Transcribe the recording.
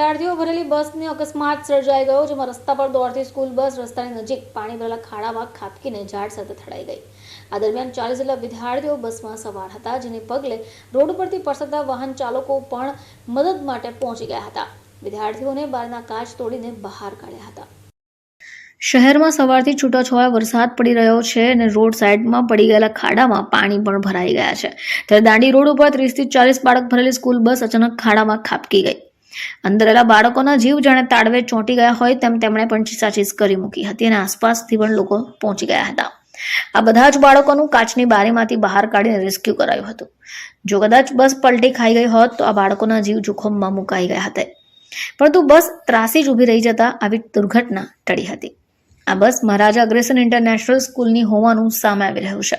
વિદ્યાર્થીઓ ભરેલી બસને અકસ્માત સર્જાઈ ગયો, જેમાં રસ્તા પર દોડતી સ્કૂલ બસ રસ્તાની નજીક પાણી ભરેલા ખાડામાં ખાબકીને ઝાડ સાથે થડાઈ ગઈ. આ દરમિયાન ચાલીસ જેટલા વિદ્યાર્થીઓ બસમાં સવાર હતા, જેને પગલે રોડ પરથી પસારતા વાહન ચાલકો પણ મદદ માટે પહોંચી ગયા હતા. વિદ્યાર્થીઓને બારના કાચ તોડીને બહાર કાઢ્યા હતા. શહેરમાં સવારથી છૂટાછવાયા વરસાદ પડી રહ્યો છે અને રોડ સાઈડમાં પડી ગયેલા ખાડામાં પાણી પણ ભરાઈ ગયા છે. ત્યારે દાંડી રોડ ઉપર ત્રીસથી ચાલીસ બાળક ભરેલી સ્કૂલ બસ અચાનક ખાડામાં ખાબકી ગઈ. અંદર રહેલા બાળકોના જીવ જાણે તાળવે ચોંટી ગયા હોય તેમ તેમણે પણ ચીસાચીસ કરી મૂકી હતી અને આસપાસથી પણ લોકો પહોંચી ગયા હતા. આ બધા જ બાળકોનું કાચની બારીમાંથી બહાર કાઢીને રેસ્ક્યુ કરાયું હતું. જો કદાચ બસ પલટી ખાઈ ગઈ હોત તો આ બાળકોના જીવ જોખમમાં મુકાઈ ગયા હતા. પરંતુ બસ ત્રાસી જ ઊભી રહી જતા આવી દુર્ઘટના ટળી હતી. આ બસ મહારાજા અગ્રેસન ઇન્ટરનેશનલ સ્કૂલની હોવાનું સામે આવી રહ્યું છે.